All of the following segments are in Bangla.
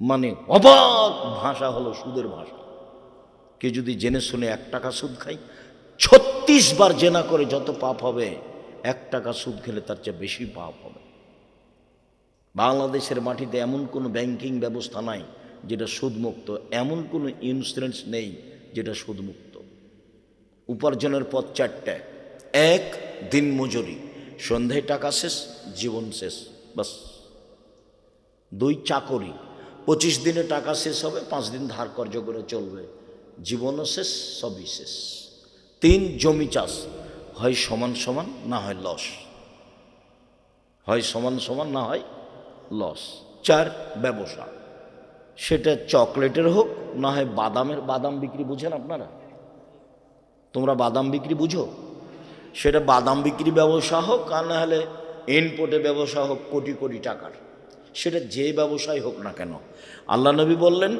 মানে অবাক ভাষা হলো সুদের ভাষা। কে যদি জেনে শুনে এক টাকা সুদ খায়, ছত্রিশ বার জেনা করে যত পাপ হবে, এক টাকা সুদ খেলে তার চেয়ে বেশি পাপ হবে। বাংলাদেশের মাটিতে এমন কোনো ব্যাংকিং ব্যবস্থা নাই যেটা সুদমুক্ত, এমন কোনো ইন্স্যুরেন্স নেই যেটা সুদমুক্ত। উপার্জনের পথ চারটে। এক, দিন মজুরি। সন্ধ্যায় টাকা শেষ, জীবন শেষ, বাস। দুই, চাকরি। পঁচিশ দিনে টাকা শেষ হবে, পাঁচ দিন ধার কর্য করে চলবে। জীবনও শেষ, সবই শেষ। তিন, জমি চাষ। হয় সমান সমান, না হয় লস। হয় সমান সমান, না হয় লস। চার, ব্যবসা। সেটা চকলেটের হোক, না হয় বাদামের। বাদাম বিক্রি বুঝেন আপনারা? তোমরা বাদাম বিক্রি বুঝো? সেটা বাদাম বিক্রি ব্যবসা হোক, আর না হলে ইনপোর্টে ব্যবসা হোক, কোটি কোটি টাকার। সেটা যে ব্যবসায় হোক না কেন। আল্লাহ নবী বললেন,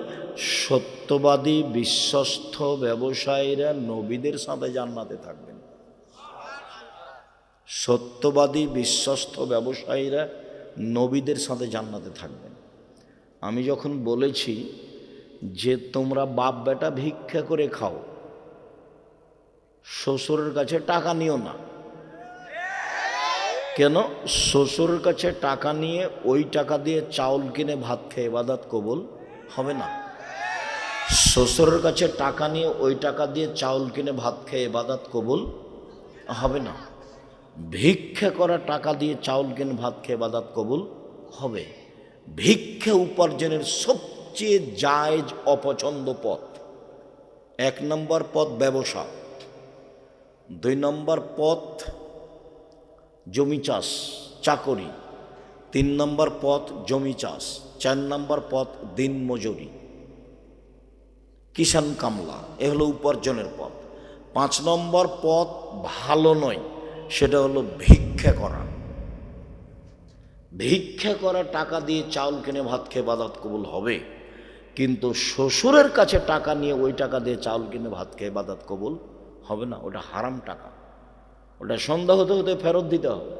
সত্যবাদী বিশ্বস্ত ব্যবসায়ীরা নবীদের সাথে জান্নাতে থাকবেন। সত্যবাদী বিশ্বস্ত ব্যবসায়ীরা নবীদের সাথে জান্নাতে থাকবেন। আমি যখন বলেছি যে তোমরা বাপ বেটা ভিক্ষা করে খাও, শ্বশুরের কাছে টাকা নিও না কেন শ্বশুরের কাছে টাকা নিয়ে ওই টাকা দিয়ে চাউল কিনে ভাত খেয়ে বাদাত কবুল হবে না? শ্বশুরের কাছে টাকা নিয়ে ওই টাকা দিয়ে চাউল কিনে ভাত খেয়ে বাদাত কবুল হবে না? ভিক্ষা করা টাকা দিয়ে চাউল কিনে ভাত খেয়ে বাদাত কবুল হবে? ভিক্ষা উপার্জনের সবচেয়ে জায়জ অপছন্দ পথ। এক নম্বর পথ ব্যবসা। দুই নম্বর পথ জমি চাষ, চাকরি। তিন নম্বর পথ জমি চাষ, চার নম্বর পথ দিন মজুরি। কিষান কামলা, এ হলো উপার্জনের পথ। পাঁচ নম্বর পথ ভালো নয়, সেটা হলো ভিক্ষা করা। ভিক্ষা করা টাকা দিয়ে চাউল কিনে ভাত খেয়ে বাদাত কবুল হবে, কিন্তু শ্বশুরের কাছে টাকা নিয়ে ওই টাকা দিয়ে চাউল কিনে ভাত খেয়ে বাদাত কবুল হবে না, ওটা হারাম টাকা। ওটা সন্ধ্যা হতে হতে ফেরত দিতে হবে।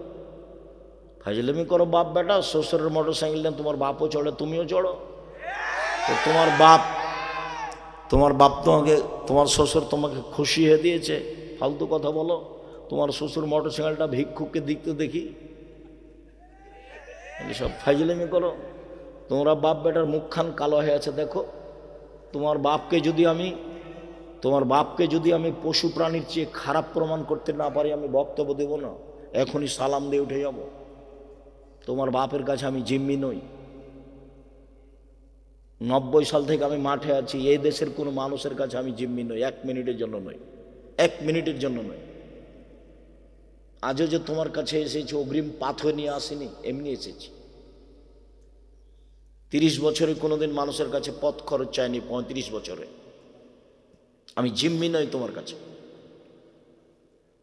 ফাজলামি করো বাপ বেটা, শ্বশুরের মোটর সাইকেল তোমার বাপও চড়ে, তুমিও চড়ো। তো তোমার বাপ তোমার বাপ তোমাকে, তোমার শ্বশুর তোমাকে খুশি হয়ে দিয়েছে। ফালতু কথা বলো, তোমার শ্বশুর মোটর সাইকেলটা ভিক্ষুককে দিকতে দেখি। সব ফাইজলামি করো। তোমরা বাপ বেটার মুখখান কালো হয়ে আছে, দেখো। তোমার বাপকে যদি আমি তোমার বাপকে যদি আমি পশু প্রাণীর চেয়ে খারাপ প্রমাণ করতে না পারি, আমি বক্তব্য দেব না। এখনই সালাম দিয়ে উঠে যাব। তোমার বাপের কাছে আমি জিম্মি নই। নব্বই সাল থেকে আমি মাঠে আছি, এই দেশের কোনো মানুষের কাছে আমি জিম্মি নই। এক মিনিটের জন্য নই। এক মিনিটের জন্য নই। আজও যে তোমার কাছে এসেছি, অগ্রিম পাথর নিয়ে আসিনি, এমনি এসেছি। তিরিশ বছরে কোনোদিন মানুষের কাছে পথ খরচ চাইনি, পঁয়ত্রিশ বছরে। আমি জিম্মি নই তোমার কাছে।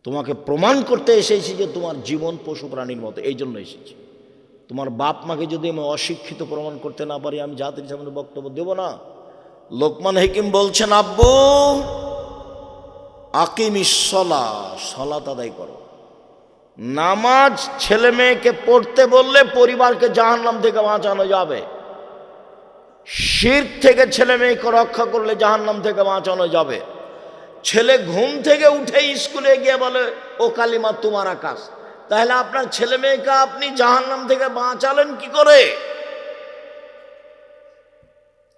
তোমাকে প্রমাণ করতে এসেছি যে তোমার জীবন পশু প্রাণীর মতো, এই জন্য এসেছি। তোমার বাপ মাকে যদি আমি অশিক্ষিত প্রমাণ করতে না পারি, আমি জাতির সামনে বক্তব্য দেব না। লোকমান হেকিম বলছেন, আব্বু, আকিম সলাত আদায় করো। নামাজ ছেলে মেয়েকে পড়তে বললে পরিবারকে জাহান্নাম থেকে বাঁচানো যাবে। শির থেকে ছেলে মেয়েকে রক্ষা করলে জাহান্নাম থেকে বাঁচানো যাবে। ছেলে ঘুম থেকে উঠে স্কুলে গিয়ে বলে, ও কালিমা, তোমার আকাশ। তাহলে আপনার ছেলে মেয়েকে আপনি জাহান্নাম থেকে বাঁচালেন কি করে?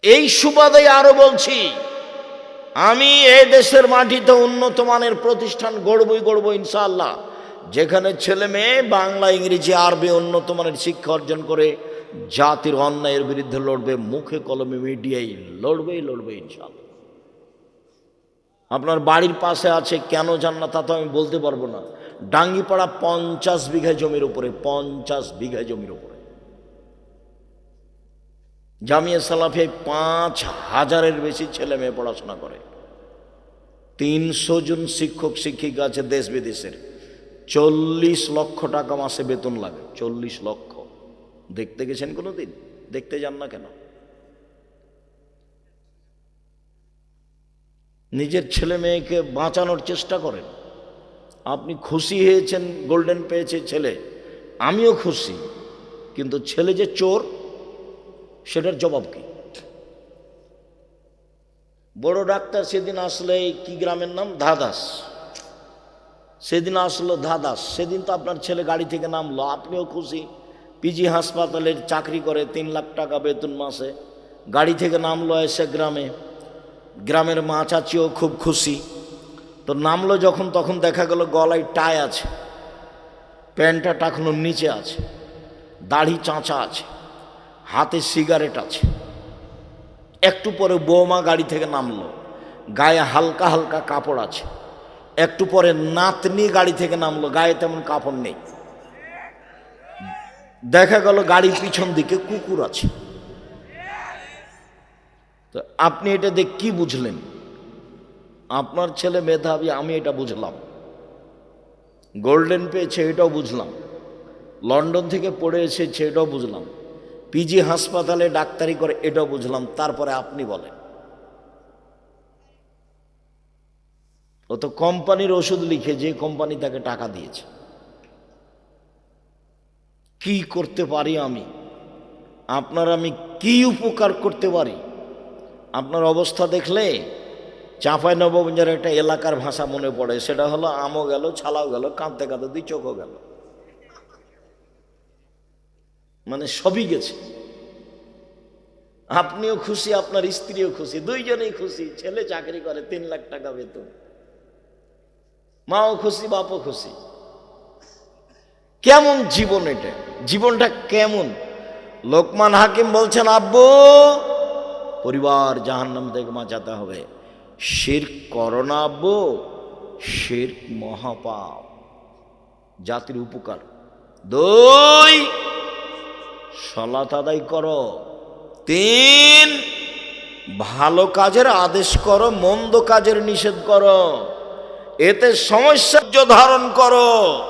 এই সুবাদে আরও বলছি, আমি এই দেশের মাটিতে উন্নত মানের প্রতিষ্ঠান গড়বই, গড়বো ইনশাআল্লাহ। যেখানে ছেলে মেয়ে বাংলা, ইংরেজি, আরবি উন্নত মানের শিক্ষা অর্জন করে জাতির অন্যায়ের বিরুদ্ধে লড়বে, মুখে কলমে মিডিয়াই লড়বেই লড়বে ইনশাআল্লাহ। আপনার বাড়ির পাশে আছে, কেন জান না তা তো আমি বলতে পারব না। ডাঙ্গিপাড়া পঞ্চাশ বিঘা জমির উপরে, পঞ্চাশ বিঘা জমির উপরে। জামিয়া সালাফে পাঁচ হাজারের বেশি ছেলে মেয়ে পড়াশোনা করে। তিনশো জন শিক্ষক, শিক্ষিকা আছে দেশ বিদেশের। চল্লিশ লক্ষ টাকা মাসে বেতন লাগে, চল্লিশ লক্ষ। দেখতে গেছেন কোনো দিন দেখতে যান না কেন? নিজের ছেলে মেয়েকে বাঁচানোর চেষ্টা করেন। আপনি খুশি হয়েছেন, গোল্ডেন পেয়েছে ছেলে। আমিও খুশি, কিন্তু ছেলে যে চোর, সেটার জবাব কি? বড় ডাক্তার সেদিন আসলে কি গ্রামের নাম? ধাদাস। সেদিন আসলো ধাদাস। সেদিন তো আপনার ছেলে গাড়ি থেকে নামলো। আপনিও খুশি। পিজি হাসপাতালের চাকরি করে তিন লাখ টাকা বেতন মাসে। গাড়ি থেকে নামলো এসে গ্রামে। গ্রামের মা চাচিও খুব খুশি। তো নামলো যখন, তখন দেখা গেল গলায় টাই আছে। প্যান্টটা টাকানোর নিচে আছে। দাড়ি চাঁচা আছে। হাতে সিগারেট আছে। একটু পরে বৌমা গাড়ি থেকে নামলো। গায়ে হালকা হালকা কাপড় আছে। একটু পরে নাতনি গাড়ি থেকে নামলো। গায়ে তেমন কাপড় নেই। দেখা গেল গাড়ির পিছন দিকে কুকুর আছে। তো আপনি এটা দেখ কি বুঝলেন? আপনার ছেলে মেধাবী, আমি এটা বুঝলাম। গোল্ডেন পেয়েছে, এটাও বুঝলাম। লন্ডন থেকে পড়ে এসেছে, এটাও বুঝলাম। পিজি হাসপাতালে ডাক্তারি করে, এটাও বুঝলাম। তারপরে আপনি বলেন। ও তো কোম্পানির ওষুধ লিখে, যে কোম্পানি তাকে টাকা দিয়েছে। কি করতে পারি আমি? আপনার আমি কি উপকার করতে পারি? আপনার অবস্থা দেখলে চাঁপাই নবগঞ্জের একটা এলাকার ভাষা মনে পড়ে। সেটা হলো আমও গেল, ছালাও গেল, কাঁদতে কাঁদতে দুই চোখও গেল। মানে সবই গেছে। আপনিও খুশি, আপনার স্ত্রীও খুশি, দুইজনেই খুশি। ছেলে চাকরি করে, তিন লাখ টাকা বেতন। মাও খুশি, বাপও খুশি। কেমন জীবন এটা? জীবনটা কেমন? লোকমান হাকিম বলছেন, আব্বু, পরিবার জাহান্নাম থেকে বাঁচাতে হবে। শির করোনা আব্বু। শির মহাপাপ। জাতির উপকার। দুই, সলাত আদায় করো। তিন, ভালো কাজের আদেশ করো, মন্দ কাজের নিষেধ করো। এতে সমস্যা ধারণ করো।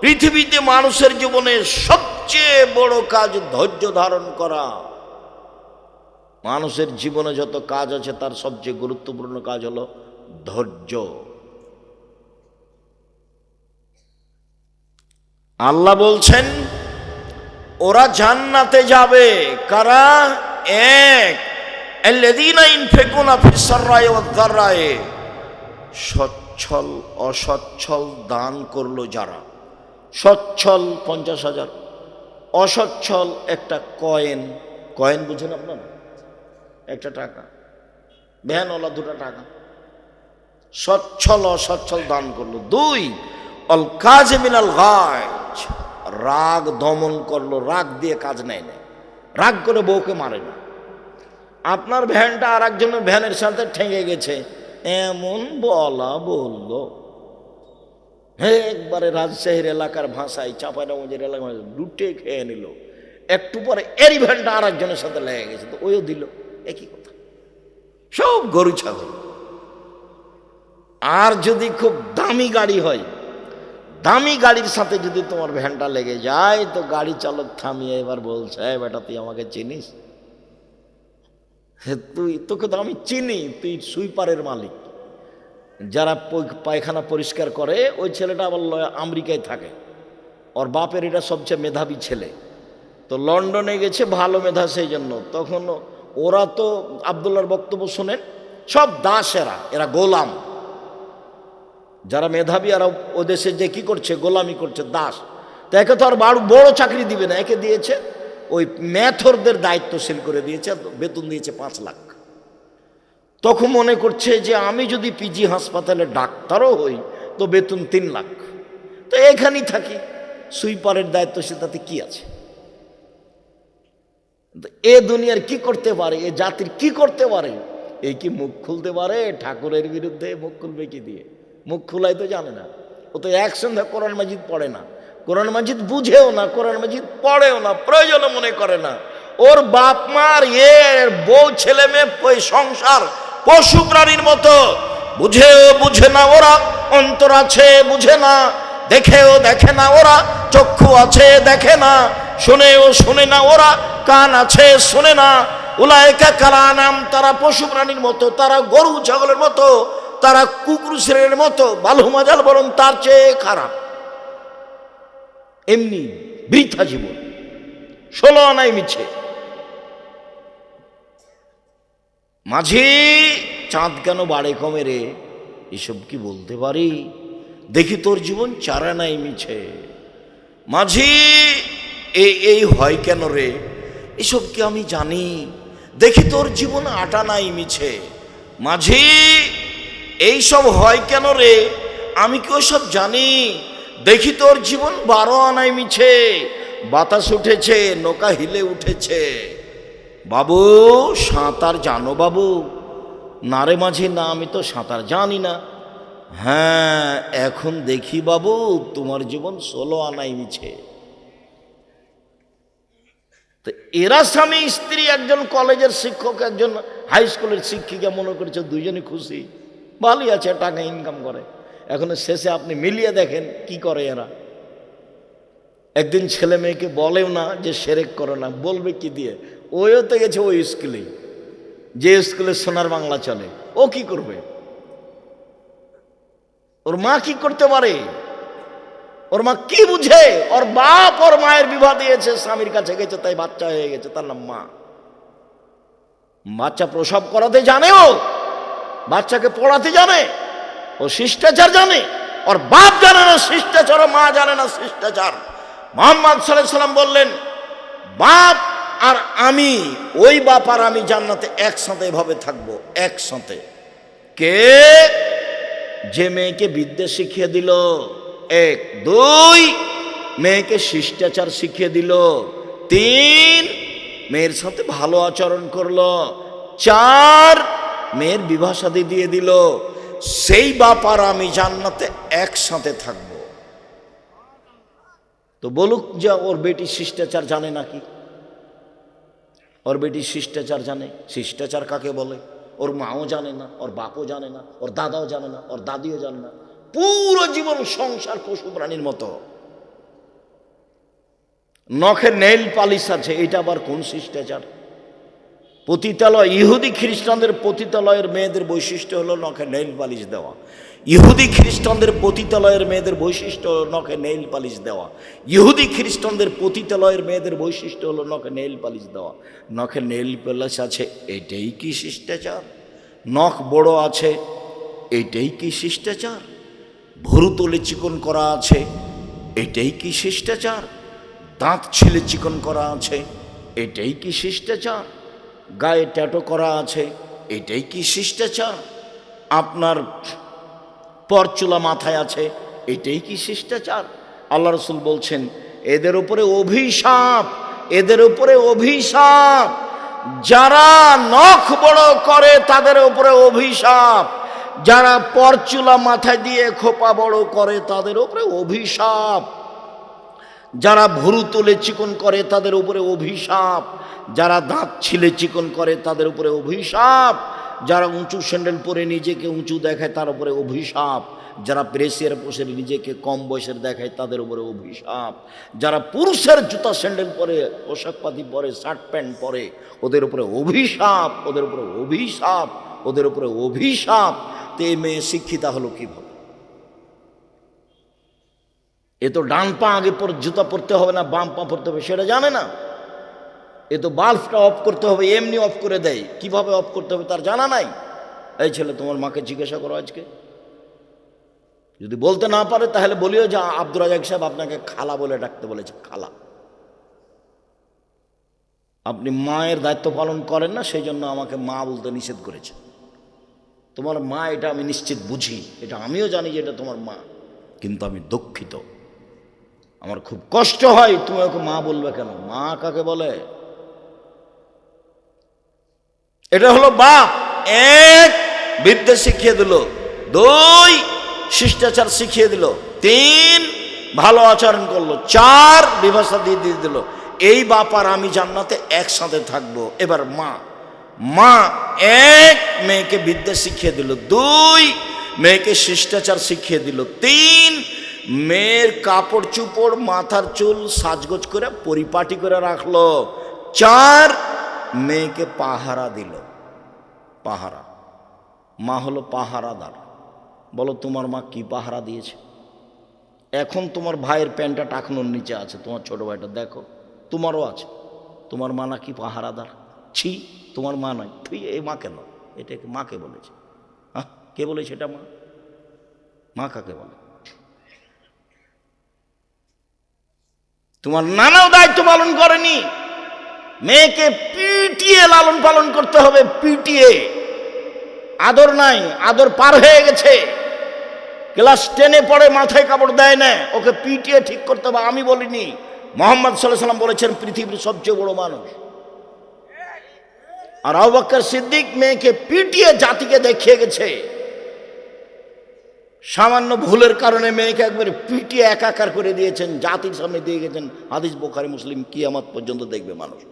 পৃথিবীতে মানুষের জীবনে সবচেয়ে বড় কাজ ধৈর্য ধারণ করা। মানুষের জীবনে যত কাজ আছে, তার সবচেয়ে গুরুত্বপূর্ণ কাজ হলো ধৈর্য। আল্লাহ বলছেন, ওরা জান্নাতে যাবে। কারা? এক সচ্ছল, অসচ্ছল দান করল যারা। সচ্ছল পঞ্চাশ হাজার। অসচ্ছল একটা কয়েন। কয়েন বুঝেন আপনার? একটা টাকা। ভ্যানওয়ালা দুটা টাকা। সচ্ছল অসচ্ছল দান করল। দুই, অল কাজ মিনাল গাছ রাগ দমন করল। রাগ দিয়ে কাজ নেয় না রাগ করে বউকে মারে না। আপনার ভ্যানটা আর একজনের ভ্যানের সাথে ঠেঙে গেছে। এমন বলা বলল। হ্যাঁ একবারে রাজশাহীর এলাকার ভাষায় চাঁপাইনগঞ্জের এলাকার লুটে খেয়ে নিল। একটু পরে এরই ভ্যানটা আর একজনের সাথে লেগে গেছে, তো ওইও দিল। একই কথা। সব গরু ছাগল। আর যদি খুব দামি গাড়ি হয়, দামি গাড়ির সাথে যদি তোমার ভ্যানটা লেগে যায়, তো গাড়ি চালক থামিয়ে এবার বলছে, "এই বেটা, তুই আমাকে চিনিস? তুই, তোকে তো আমি চিনি, তুই সুইপারের মালিক। যারা পায়খানা পরিষ্কার করে, ওই ছেলেটা আবার আমেরিকায় থাকে। ওর বাপের এটা সবচেয়ে মেধাবী ছেলে। তো লন্ডনে গেছে, ভালো মেধা সেই জন্য। তখন ওরা তো আবদুল্লার বক্তব্য শোনেন, সব দাস এরা এরা গোলাম। যারা মেধাবী আর ও দেশে যে কি করছে, গোলামি করছে, দাস। তো একে তো আর বাড়ু বড় চাকরি দিবে না, একে দিয়েছে, ওই ম্যাথরদের দায়িত্বশীল করে দিয়েছে বেতন দিয়েছে পাঁচ লাখ। তখন মনে করছে যে আমি যদি পিজি হাসপাতালে ডাক্তারও হই, তো বেতন তিন লাখ। তো এখানেই থাকি। সুইপারের দায়িত্বশীল তাতে কি আছে? এ দুনিয়ার কি করতে পারে? এ জাতির কি করতে পারে? এ কি মুখ খুলতে পারে? ঠাকুরের বিরুদ্ধে মুখ খুলবে কি দিয়ে? মুখ খুলাই তো জানে না। ও তো এক কোরআন মাজিদ পড়ে না। কোরআন মাজিদ বুঝেও না, কোরআন মাজিদ পড়েও না প্রয়োজনও মনে করে না। ওর বাপ মার, এর বউ, ছেলে মেয়ে সংসার পশু প্রাণীর মতো। বুঝেও বুঝে না ওরা, অন্তর আছে বুঝে না। দেখেও দেখে না ওরা, চক্ষু আছে দেখে না। শুনেও শুনে না ওরা, কান আছে শুনে না। উলায়কা কালা নাম তারা পশু প্রাণীর মতো, তারা গরু ছাগলের মতো, তারা কুকুর শ্রেণির মতো বালু মাজাল বরং তার চেয়ে খারাপ। এমনি বৃথা জীবন। ষোলো আনাই মিছে। মাঝি চাঁদ কেন বাড়ে কমে রে? এসব কি বলতে পারি? দেখি তোর জীবন চারা নাই মিছে। মাঝি এই এই হয় কেন রে? এসব কি আমি জানি? দেখি তোর জীবন আটা নাই মিছে। মাঝি এই সব হয় কেন রে? আমি কি সব জানি? দেখি তোর জীবন বারো আনাই মিছে। বাতাস উঠেছে, নৌকা হিলে উঠেছে। বাবু, সাঁতার জানো বাবু। না রে মাঝি না, আমি তো সাঁতার জানি না। হ্যাঁ এখন দেখি বাবু, তোমার জীবন ষোলো আনাই মিছে। তো এরা স্বামী, স্ত্রী, একজন কলেজের শিক্ষক, একজন হাই স্কুলের শিক্ষিকা, মনে করেছে দুজনে খুশি। ভালোই আছে, টাকা ইনকাম করে। এখন শেষে আপনি মিলিয়ে দেখেন কি করে এরা। একদিন ছেলে মেয়েকে বলেও না যে সেরেক করে না, বলবে কি দিয়ে? ওইও তো গেছে ওই স্কুলে যে স্কুলে সোনার বাংলা চলে, ও কি করবে? ওর মা কি করতে পারে? ওর মা কি বুঝে? ওর বাপ ওর মায়ের বিবাহ দিয়েছে, স্বামীর কাছে গেছে, তাই বাচ্চা হয়ে গেছে, তার নাম মা। বাচ্চা প্রসব করাতে জানে ও, বাচ্চাকে পড়াতে জানে, ও শিষ্টাচার জানে, ওর বাপ জানে না শিষ্টাচার, ও মা জানে না শিষ্টাচার। মোহাম্মদ সাল্লাম বললেন, বাপ আর আমি, ওই বাপ আর আমি জান্নাতে একসাথে এভাবে থাকব, একসাথে। কে? যে মেয়েকে বিদ্যা শিখিয়ে দিল। এক, দুই, মেয়েকে শিষ্টাচার শিখিয়ে দিল। তিন, মেয়ের সাথে ভালো আচরণ করল। চার, মেয়ের বিবাহ দিয়ে দিল। সেই বাপার আমি জান্নাতে একসাথে থাকব। তো বলুক যে ওর বেটি শিষ্টাচার জানে নাকি? ওর বেটি শিষ্টাচার জানে শিষ্টাচার কাকে বলে ওর মাও জানে না ওর বাপও জানে না ওর দাদাও জানে না ওর দাদিও জানে না পুরো জীবন সংসার পশু প্রাণীর মতো। নখে নেইল পালিশ আছে এটা আবার কোন শিষ্টাচার? পতিতালয়, ইহুদি খ্রিস্টানদের পতিতালয়ের মেয়েদের বৈশিষ্ট্য হলো নখে নেইল পালিশ দেওয়া। ইহুদি খ্রিস্টানদের পতিতালয়ের মেয়েদের বৈশিষ্ট্য হলো নখে নেইল পালিশ দেওয়া। ইহুদি খ্রিস্টানদের পতিতালয়ের মেয়েদের বৈশিষ্ট্য হলো নখে নেইল পালিশ দেওয়া। নখে নেইল পালিশ আছে, এটাই কি শিষ্টাচার? নখ বড় আছে, এটাই কি শিষ্টাচার? ভরু তোলে চিকন করা আছে, এটাই কি শিষ্টাচার? দাঁত ছিলে চিকন করা আছে, এটাই কি শিষ্টাচার? গায়ে ট্যাটো করা আছে, এটাই কি শিষ্টাচার? আপনার পরচুলা মাথায় আছে। এটাই কি শিষ্টাচার? আল্লাহ রসুল বলছেন, এদের উপরে অভিশাপ, এদের উপরে অভিশাপ। যারা নখ বড় করে, তাদের উপরে অভিশাপ। যারা পরচুলা মাথায় দিয়ে খোপা বড় করে, তাদের উপরে অভিশাপ। যারা ভুরু তুলে চিকন করে, তাদের উপরে অভিশাপ। যারা দাঁত ছিলে চিকন করে, তাদের উপরে অভিশাপ। যারা উঁচু স্যান্ডেল পরে নিজেকে উঁচু দেখায়, তার উপরে অভিশাপ। যারা প্রেসিয়ার বসে নিজেকে কম বয়সের দেখায়, তাদের উপরে অভিশাপ। যারা পুরুষের জুতা স্যান্ডেল পরে, পোশাকপাতি পরে, শার্ট প্যান্ট পরে, ওদের উপরে অভিশাপ, ওদের উপরে অভিশাপ, ওদের উপরে অভিশাপ। তো মেয়ে শিক্ষিতা হলো কীভাবে? এ তো ডান পা আগে পর জুতা পরতে হবে না, বাম পা পরতে হবে, সেটা জানে না। এ তো বাল্বটা অফ করতে হবে, এমনি অফ করে দেয়। কীভাবে অফ করতে হবে তার জানা নাই? এই ছেলে তোমার মাকে জিজ্ঞাসা করো আজকে। যদি বলতে না পারে তাহলে বলিও যে আব্দুর রাজাক সাহেব আপনাকে খালা বলে ডাকতে বলেছে, খালা। আপনি মায়ের দায়িত্ব পালন করেন না সেই জন্য আমাকে মা বলতে নিষেধ করেছে। তোমার মা, এটা আমি নিশ্চিত বুঝি, এটা আমিও জানি যে এটা তোমার মা, কিন্তু আমি দুঃখিত। আমার খুব কষ্ট হয়, তুমি ওকে মা বলবে কেন? মা কাকে বলে? এটা হলো বাপ। এক, বিদ্যা শিখিয়ে দিল। দুই, শিষ্টাচার শিখিয়ে দিল। তিন, ভালো আচরণ করল। চার, বিভাষা দিয়ে দিয়ে দিল। এই বাপ আর আমি জান্নাতে একসাথে থাকব। এবার মা। মা, এক, মেয়েকে বিদ্যা শিখিয়ে দিল। দুই, মেয়েকে শিষ্টাচার শিখিয়ে দিল। তিন, মেয়ের কাপড় চুপড়, মাথার চুল সাজগোজ করে পরিপাটি করে রাখল। চার মেয়েকে পাহারা দিল। পাহারা। মা হলো পাহারাদার। বলো, তোমার মা কি পাহারা দিয়েছে? এখন তোমার ভাইয়ের প্যান্টটা টাকনোর নিচে আছে, তোমার ছোট ভাইটা দেখো, তোমারও আছে। তোমার মা না নাকি পাহারাদার? ছি, তোমার মা নয়। তুই এই মা কেন? এটাকে মাকে বলেছে। হ্যাঁ কে বলেছে এটা মা? মা কাকে বলে? তোমার নানাও দায়িত্ব পালন করেনি। মেয়েকে পিটিয়ে লালন পালন করতে হবে, পিটিয়ে। আদর নাই, আদর পার হয়ে গেছে। ক্লাস টেনে পড়ে মাথায় কাপড় দেয় না, ওকে পিটিয়ে ঠিক করতে হবে, আমি বলিনি। মোহাম্মদ সাল্লাহ সাল্লাম বলেছেন, পৃথিবীর সবচেয়ে বড় মানুষ। আর আবাক্কর সিদ্দিক মেয়েকে পিটিয়ে জাতিকে দেখিয়ে গেছে। সামান্য ভুলের কারণে মেয়েকে একবারে পিটিয়ে একাকার করে দিয়েছেন, জাতির সামনে দিয়ে গেছেন। হাদিস বোখারি, মুসলিম, কিয়ামত পর্যন্ত দেখবে মানুষ।